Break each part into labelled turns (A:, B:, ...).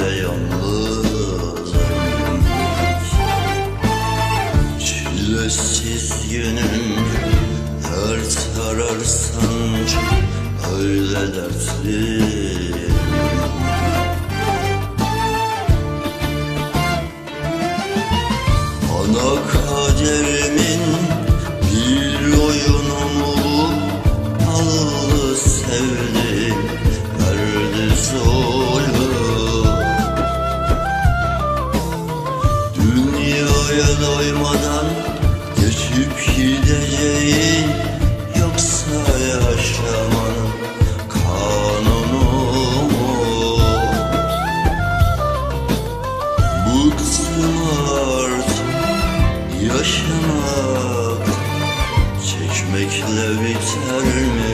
A: ve yalnız Çilesiz günüm her sarar sancı öyle dertli Ana kaderimin bir oyunu mu bu? Allı Dünyaya doymadan geçip gideceğin Yoksa yaşamanın kanunu mu? Bıktım artık yaşamak Çekmekle biter mi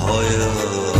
A: hayat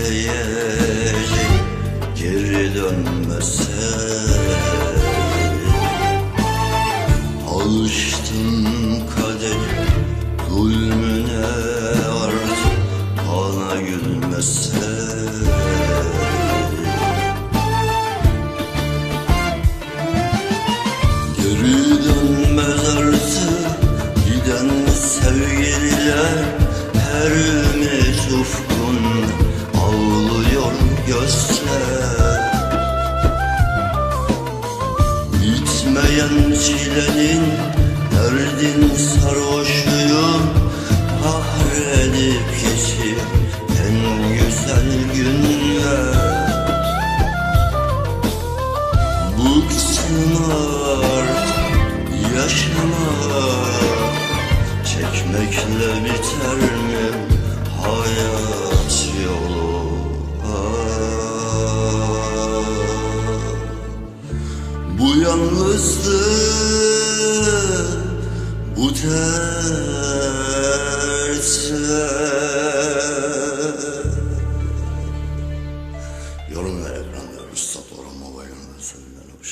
A: bekleyecek Geri dönmese Alıştım kader zulmüne artık Bana gülmese Geri dönmez artık giden sevgililer Her gözler. Bitmeyen çilenin derdin sarhoşuyum. Kahredip geçir en güzel günler. Bıktım artık Çekmekle biter mi hayat yalnızlık bu dertler Yorum ve ekranda. Rüstat Orhan Mobile'ın sözlerine bu